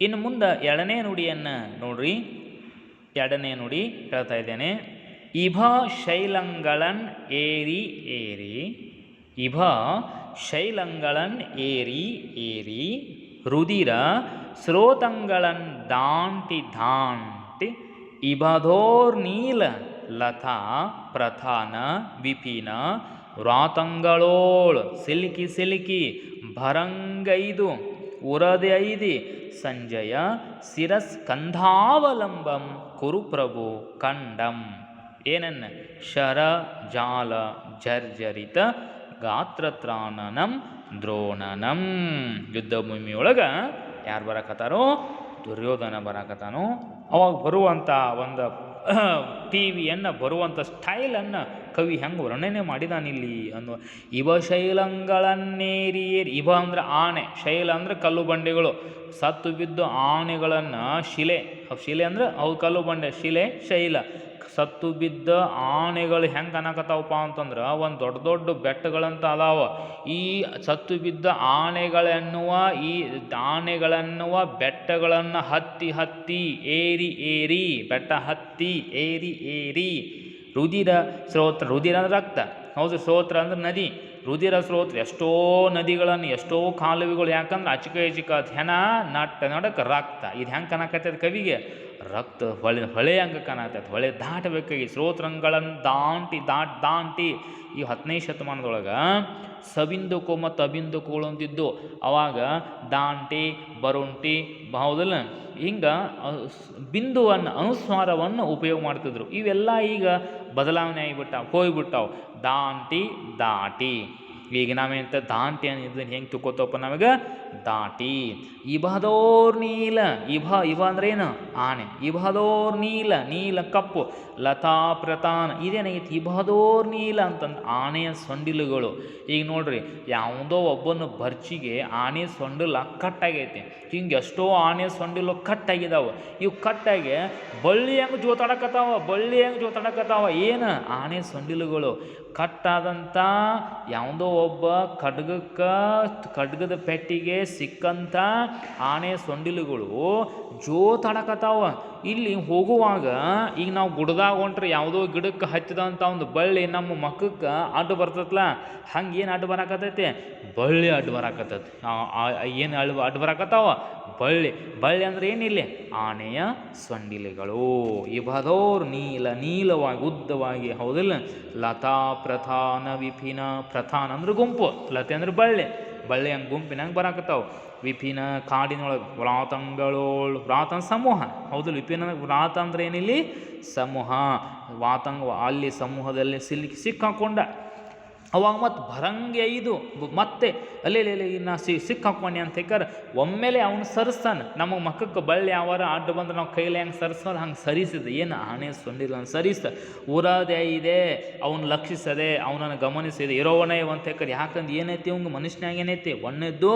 ಇನ್ನು ಮುಂದೆ ಎರಡನೇ ನುಡಿಯನ್ನು ನೋಡ್ರಿ. ಎರಡನೇ ನುಡಿ ಹೇಳ್ತಾ ಇದ್ದೇನೆ. ಇಭ ಶೈಲಂಗಳನ್ ಏರಿ ಏರಿ. ಇಭ ಶೈಲಂಗಳನ್ ಏರಿ ಏರಿ. ರುದಿರ ಸ್ರೋತಂಗಳನ್ ದಾಂಟಿ ದಾಂಟಿ. ಇಬಧೋರ್ನೀಲ ಲತಾ ಪ್ರಥಾನ ವಿಪಿನ. ವ್ರಾತಂಗಳೋಳ್ ಸಿಲ್ಕಿ ಸಿಲ್ಕಿ ಭರಂಗೈದು ಉರದೆ ಐದಿ. ಸಂಜಯ ಶಿರಸ್ಕಂಧಾವಲಂಬಂ ಕುರುಪ್ರಭು ಕಂಡಂ. ಏನನ್ನ? ಶರ, ಜಾಲ, ಜರ್ಜರಿತ ಗಾತ್ರತ್ರಾಣನಂ ದ್ರೋಣನಂ. ಯುದ್ಧ ಭೂಮಿಯೊಳಗೆ ಯಾರು ಬರಕತ್ತಾರೋ? ದುರ್ಯೋಧನ ಬರಕತ್ತಾನೋ? ಅವಾಗ ಬರುವಂಥ ಒಂದು ಟಿ ವಿಯನ್ನು ಬರುವಂಥ ಸ್ಟೈಲನ್ನು ಕವಿ ಹೆಂಗೆ ವರ್ಣನೆ ಮಾಡಿದಾನಿಲ್ಲಿ ಅನ್ನುವ ಇವ ಶೈಲಂಗಳನ್ನೇರಿ ಏರಿ ಇವ ಅಂದ್ರೆ ಆನೆ, ಶೈಲ ಅಂದರೆ ಕಲ್ಲು ಬಂಡೆಗಳು, ಸತ್ತು ಬಿದ್ದು ಆನೆಗಳನ್ನು ಶಿಲೆ ಶಿಲೆ ಅಂದ್ರೆ ಅವು ಕಲ್ಲು ಬಂಡೆ, ಶಿಲೆ ಶೈಲ. ಸತ್ತು ಬಿದ್ದ ಆನೆಗಳು ಹೆಂಗೆ ಅನ್ನಕತ್ತಾವಪ್ಪ ಅಂತಂದ್ರೆ ಒಂದು ದೊಡ್ಡ ದೊಡ್ಡ ಬೆಟ್ಟಗಳಂತ ಅದಾವ. ಈ ಸತ್ತು ಬಿದ್ದ ಆನೆಗಳೆನ್ನುವ, ಈ ಆನೆಗಳನ್ನುವ ಬೆಟ್ಟಗಳನ್ನು ಹತ್ತಿ ಹತ್ತಿ, ಏರಿ ಏರಿ, ಬೆಟ್ಟ ಹತ್ತಿ, ಏರಿ ಏರಿ. ರುದಿರ ಸ್ರೋತ್ರ ರುದಿರ ಅಂದ್ರೆ ರಕ್ತ. ಹೌದು ಸ್ರೋತ್ರ ಅಂದ್ರೆ ನದಿ. ರುದಿರ ಸ್ರೋತ್ರ ಎಷ್ಟೋ ನದಿಗಳನ್ನು, ಎಷ್ಟೋ ಕಾಲುವೆಗಳು ಯಾಕಂದ್ರೆ ಅಚಿಕ ಧ್ಯಾನ ನಟ್ಟ ನಡಕ ರಕ್ತ. ಇದು ಹೆಂಗೆ ಕನಕತ್ತದ ಕವಿಗೆ? ರಕ್ತ ಹೊಳೆ ಹೊಳೆ ಹಂಗೆ ಕಾಣತೈತೆ ಹೊಳೆ ದಾಟಬೇಕಾಗಿ ಸ್ರೋತರಂಗಳನ್ನು ದಾಂಟಿ, ದಾಟ್, ದಾಂಟಿ ಈ ಹತ್ತನೇ ಶತಮಾನದೊಳಗೆ ಸಬಿಂದುಕು ಮತ್ತು ಅಬಿಂದುಕುಗಳು ಅಂತಿದ್ದು. ಅವಾಗ ದಾಂಟಿ, ಬರುಂಟಿ ಹೌದಲ್ಲ ಹಿಂಗೆ ಬಿಂದುವನ್ನು, ಅನುಸ್ವಾರವನ್ನು ಉಪಯೋಗ ಮಾಡ್ತಿದ್ರು. ಇವೆಲ್ಲ ಈಗ ಬದಲಾವಣೆ ಆಗಿಬಿಟ್ಟಾವ, ಹೋಗ್ಬಿಟ್ಟಾವೆ. ದಾಂಟಿ, ದಾಟಿ. ಈಗ ನಾವೇಂತ ದಾಂಟಿ ಇದನ್ನು ಹೆಂಗೆ ತಿಳ್ಕೊತಪ್ಪ ನಮಗೆ? ದಾಟಿ. ಇಬಾದೋರ್ ನೀಲ ಇಭ ಇಭ ಅಂದ್ರೆ ಏನು? ಆನೆ. ಇಬಾದೋರ್ ನೀಲ ನೀಲ ಕಪ್ಪು. ಲತಾ ಪ್ರತಾನ. ಇದೇನಾಗೈತಿ ಇಬಾದೋರ್ ನೀಲ ಅಂತಂದು ಆನೆಯ ಸೊಂಡಿಲುಗಳು. ಈಗ ನೋಡ್ರಿ, ಯಾವುದೋ ಒಬ್ಬನ ಬರ್ಚಿಗೆ ಆನೆ ಸೊಂಡಿಲ ಕಟ್ಟಾಗೈತಿ. ಹಿಂಗೆ ಎಷ್ಟೋ ಆನೆ ಸೊಂಡಿಲು ಕಟ್ಟಾಗಿದಾವೆ. ಇವು ಕಟ್ಟಾಗಿ ಬಳ್ಳಿ ಹೆಂಗೆ ಜೋತಾಡಕತ್ತಾವ? ಬಳ್ಳಿ ಹೆಂಗೆ ಜೋತಾಡಕತ್ತಾವ? ಏನು? ಆನೆ ಸೊಂಡಿಲುಗಳು. ಕಟ್ಟಾದಂಥ ಯಾವುದೋ ಒಬ್ಬ ಖಡ್ಗಕ್ಕೆ ಖಡ್ಗದ ಪೆಟ್ಟಿಗೆ ಸಿಕ್ಕಂಥ ಆನೆ ಸೊಂಡಿಲುಗಳು ಜೋತಾಡಕತ್ತಾವ ಇಲ್ಲಿ ಹೋಗುವಾಗ ಈಗ ನಾವು ಗುಡ್ದಾಗ ಹೊಂಟ್ರೆ ಯಾವುದೋ ಗಿಡಕ್ಕೆ ಹಚ್ಚಿದಂಥ ಒಂದು ಬಳ್ಳಿ ನಮ್ಮ ಮಕ್ಕಕ್ಕೆ ಅಡ್ಡು ಬರ್ತೈತಲ್ಲ ಹಂಗೆ ಏನು ಅಡ್ಡು ಬರಾಕತ್ತೈತಿ? ಬಳ್ಳಿ ಅಡ್ಡು ಬರಾಕತ್ತೈತಿ. ಏನು ಅಳ್ ಅಡ್ಡು ಬರಾಕತ್ತಾವ? ಬಳ್ಳಿ. ಬಳ್ಳಿ ಅಂದ್ರೆ ಏನಿಲ್ಲ? ಆನೆಯ ಸೊಂಡಿಲೆಗಳು. ಇಬದೋರ್ ನೀಲ, ನೀಲವಾಗಿ, ಉದ್ದವಾಗಿ, ಹೌದಿಲ್ಲ? ಲತಾ ಪ್ರಧಾನ ವಿಪಿನ ಪ್ರಧಾನ ಅಂದ್ರೆ ಗುಂಪು, ಲತೆ ಅಂದ್ರೆ ಬಳ್ಳಿ. ಬಳ್ಳಿ ಹಂಗೆ ಗುಂಪಿನಂಗೆ ಬರಾಕತ್ತಾವ. ವಿಪಿನ ಕಾಡಿನೊಳಗೆ ವ್ರಾತಂಗಳೋಳು, ವ್ರಾತ ಸಮೂಹ. ಹೌದು, ವಿಪಿನ ವ್ರಾತ ಅಂದ್ರೆ ಏನಿಲ್ಲಿ ಸಮೂಹ. ವಾತಂಗ ಅಲ್ಲಿ ಸಮೂಹದಲ್ಲಿ ಸಿಲ್ಕಿ ಸಿಕ್ಕಾಕೊಂಡ. ಅವಾಗ ಮತ್ತು ಭರಂಗೆ ಐದು ಮತ್ತೆ, ಅಲ್ಲೇ ಇನ್ನು ಸಿ ಸಿಕ್ಕಾಕೊಂಡೆ ಅಂತ ಹೇಳ್ಕಾರ, ಒಮ್ಮೆಲೆ ಅವನು ಸರಿಸ್ತಾನೆ ನಮ್ಮ ಮಕ್ಕಕ್ಕೆ ಬಳ್ಳಿ ಯಾವಾರ ಅಡ್ಡ ಬಂದ್ರೆ ನಾವು ಕೈಲಿ ಹೆಂಗೆ ಸರಿಸೋರು ಹಂಗೆ ಸರಿಸಿದ. ಏನು ಆಣೆ ಸೊಂಡಿಲ್ಲ ಅಂತ ಸರಿಸ್ತ ಊರದೇ ಇದೆ, ಅವನು ಲಕ್ಷಿಸದೆ, ಅವನನ್ನು ಗಮನಿಸಿದೆ. ಇರೋವನೇ ಅಂತ ಹೇಳ್ತಾರೆ ಯಾಕಂದ್ರೆ ಏನೈತಿ ಅವ್ಗೆ ಮನುಷ್ಯನಾಗ ಏನೈತಿ? ಒಂದನೇದ್ದು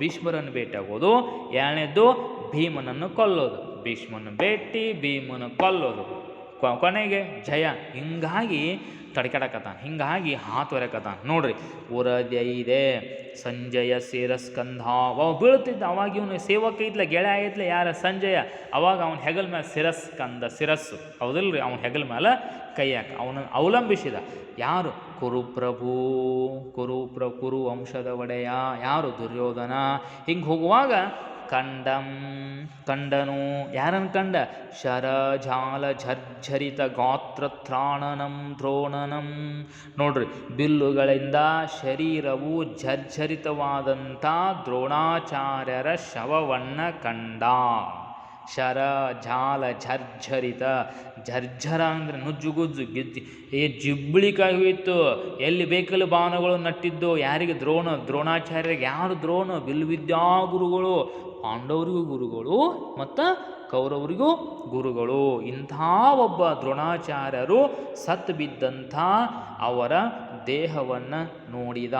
ಭೀಷ್ಮರನ್ನು ಭೇಟಿಯಾಗೋದು ಎರಡನೇದ್ದು ಭೀಮನನ್ನು ಕೊಲ್ಲೋದು. ಭೀಷ್ಮನ ಭೇಟಿ, ಭೀಮನ ಕೊಲ್ಲೋದು. ಕೊನೆಗೆ ಜಯ. ಹಿಂಗಾಗಿ ತಡ್ಕಡಕತಾನ ಹಿಂಗಾಗಿ ಹಾತೊರೆಕತ್ತಾನ. ನೋಡ್ರಿ ಉರದೈದೆ ಸಂಜಯ ಸೇರಸ್ಕಂಧ ಅವ ಬೀಳ್ತಿದ್ದ, ಅವಾಗ ಇವನು ಸೇವಕ ಇದ್ಲ ಗೆಳೆ ಆಗಿದ್ಲ ಯಾರ? ಸಂಜಯ. ಅವಾಗ ಅವನ ಹೆಗಲ ಮೇಲೆ ಸಿರಸ್ಕಂದ ಶಿರಸ್ಸು. ಹೌದಲ್ರಿ? ಅವನ ಹೆಗಲ ಮೇಲೆ ಕೈ ಹಾಕ ಅವನನ್ನು ಅವಲಂಬಿಸಿದ. ಯಾರು? ಕುರುಪ್ರಭು ಕುರುಪ್ರ ಕುರು ವಂಶದ ಒಡೆಯ, ಯಾರು? ದುರ್ಯೋಧನ. ಹಿಂಗೆ ಹೋಗುವಾಗ ಕಂಡಂ. ಕಂಡನು. ಯಾರನ್ನು ಕಂಡ? ಶರಜಾಲ ಝರ್ಝರಿತ ಗಾತ್ರತ್ರಾಣನಂ, ದ್ರೋಣನಂ. ನೋಡ್ರಿ, ಬಿಲ್ಲುಗಳಿಂದ ಶರೀರವು ಝರ್ಝರಿತವಾದಂಥ ದ್ರೋಣಾಚಾರ್ಯರ ಶವವನ್ನು ಕಂಡ. ಶರ, ಜಾಲ, ಝರ್ಝರಿತ. ಝರ್ಝರ ಅಂದರೆ ನುಜ್ಜುಗುಜ್ಜು ಗಿಜ್ಜಿ ಏ ಜಿಬ್ಳಿಕಾಯಿ ಹೋಯಿತು. ಎಲ್ಲಿ ಬೇಕಲ್ಲಿ ಬಾಣಗಳು ನಟ್ಟಿದ್ದು, ಯಾರಿಗೆ ದ್ರೋಣ, ದ್ರೋಣಾಚಾರ್ಯರಿಗೆ ಯಾರು ದ್ರೋಣ? ಬಿಲ್ವಿದ್ಯಾ ಗುರುಗಳು ಪಾಂಡವರಿಗೂ ಗುರುಗಳು ಮತ್ತು ಕೌರವರಿಗೂ ಗುರುಗಳು. ಇಂಥ ಒಬ್ಬ ದ್ರೋಣಾಚಾರ್ಯರು ಸತ್ತು ಬಿದ್ದಂಥ ಅವರ ದೇಹವನ್ನು ನೋಡಿದ.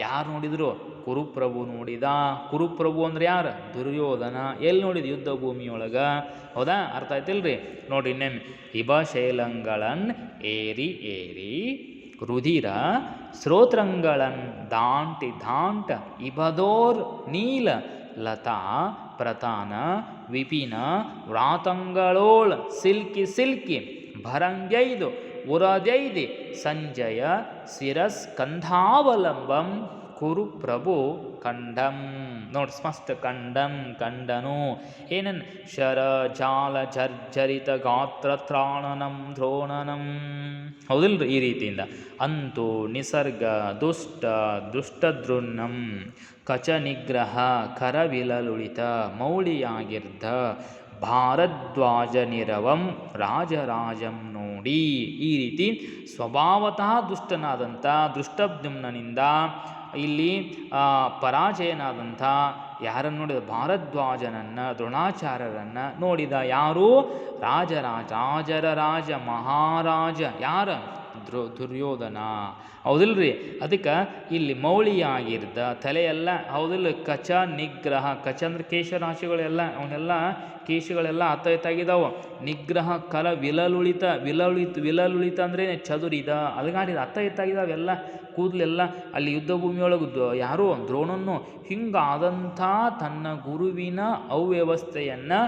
ಯಾರು ನೋಡಿದರು? ಕುರುಪ್ರಭು ನೋಡಿದ. ಕುರುಪ್ರಭು ಅಂದ್ರೆ ಯಾರು? ದುರ್ಯೋಧನ. ಎಲ್ಲಿ ನೋಡಿದ ಯುದ್ಧ ಭೂಮಿಯೊಳಗೆ? ಹೌದಾ? ಅರ್ಥ ಆಯ್ತಿಲ್ರಿ? ನೋಡ್ರಿ ಇನ್ನೇನು. ಇಬ ಶೈಲಂಗಳನ್ ಏರಿ ಏರಿ ರುಧಿರ ಶ್ರೋತ್ರಂಗಳನ್ ದಾಂಟಿ ದಾಂಟ ಇಬದೋರ್ ನೀಲ ಲತಾ ಪ್ರತಾನ ವಿಪಿನ ವ್ರಾತಂಗಳೋಳ್ ಸಿಲ್ಕಿ ಸಿಲ್ಕಿ ಭರಂಗೈದು ಉರದೈದಿ ಸಂಜಯ ಶಿರಸ್ಕಂಧಾವಲಂಬಂ ಕುರು ಪ್ರಭು ಕಂಡಂ. ನೋಡಿ ಸ್ಮಸ್ತ್ ಕಂಡಂ, ಕಂಡನು. ಏನನ್? ಶರ, ಜಾಲ, ಜರ್ಜರಿತ, ಗಾತ್ರ, ತ್ರಾಣನಂ, ದ್ರೋಣನಂ. ಹೌದಿಲ್ರಿ ಈ ರೀತಿಯಿಂದ. ಅಂತೂ, ನಿಸರ್ಗ, ದುಷ್ಟ ದುಷ್ಟದೃನ್ನಂ ಕಚ ನಿಗ್ರಹ, ಕರವಿಲಲುಳಿತ ಮೌಳಿಯಾಗಿರ್ದ ಭಾರದ್ವಾಜ ನಿರವಂ, ರಾಜರಾಜಂ ನೋಡಿ. ಈ ರೀತಿ ಸ್ವಭಾವತಃ ದುಷ್ಟನಾದಂಥ ದೃಷ್ಟಬ್ದುಮ್ನಿಂದ ಇಲ್ಲಿ ಪರಾಜಯನಾದಂಥ ಯಾರನ್ನು ನೋಡಿದ? ಭಾರದ್ವಾಜನನ್ನು ದ್ರೋಣಾಚಾರ್ಯರನ್ನು ನೋಡಿದ ಯಾರು? ರಾಜರಾಜ ರಾಜರ ರಾಜ ಮಹಾರಾಜ ಯಾರ? ಧ್ರು ದುರ್ಯೋಧನ. ಹೌದಿಲ್ರಿ? ಅದಕ್ಕೆ ಇಲ್ಲಿ ಮೌಳಿಯಾಗಿರ್ದ, ತಲೆಯೆಲ್ಲ ಹೌದಿಲ್ಲ, ಕಚ, ನಿಗ್ರಹ, ಕಚ ಅಂದ್ರೆ ಕೇಶರಾಶಿಗಳೆಲ್ಲ ಅವನ್ನೆಲ್ಲ ಕೇಶಗಳೆಲ್ಲ ಅತ್ತ ಎತ್ತಾಗಿದ್ದಾವೆ ನಿಗ್ರಹ, ಕಲ, ವಿಲಲುಳಿತ ವಿಲಲುಳಿತ ವಿಲಲುಳಿತ ಅಂದ್ರೆ ಚದುರಿದ ಅಲಗಾಡಿದ ಅತ್ತ ಎತ್ತಾಗಿದ್ದಾವೆ ಎಲ್ಲ ಕೂದಲೆಲ್ಲ. ಅಲ್ಲಿ ಯುದ್ಧ ಭೂಮಿಯೊಳಗೆ ಯಾರು ದ್ರೋಣನ್ನು ಹಿಂಗಾದಂಥ ತನ್ನ ಗುರುವಿನ ಅವ್ಯವಸ್ಥೆಯನ್ನು,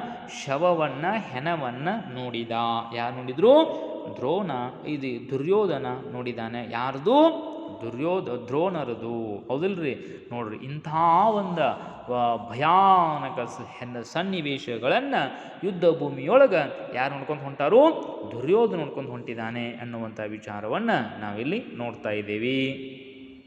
ಶವವನ್ನು ಹೆಣವನ್ನು ನೋಡಿದ. ಯಾರು ನೋಡಿದ್ರು? ದ್ರೋಣ, ಇದು ದುರ್ಯೋಧನ ನೋಡಿದಾನೆ. ಯಾರ್ದು? ದುರ್ಯೋಧ, ದ್ರೋಣರದು. ಹೌದಿಲ್ರಿ? ನೋಡ್ರಿ, ಇಂಥ ಒಂದು ಭಯಾನಕ ಸನ್ನಿವೇಶಗಳನ್ನು ಯುದ್ಧ ಭೂಮಿಯೊಳಗೆ ಯಾರು ನೋಡ್ಕೊಂಡು ಹೊಂಟಾರು? ದುರ್ಯೋಧನ ನೋಡ್ಕೊಂಡು ಹೊಂಟಿದ್ದಾನೆ ಅನ್ನುವಂಥ ವಿಚಾರವನ್ನು ನಾವಿಲ್ಲಿ ನೋಡ್ತಾ ಇದ್ದೀವಿ.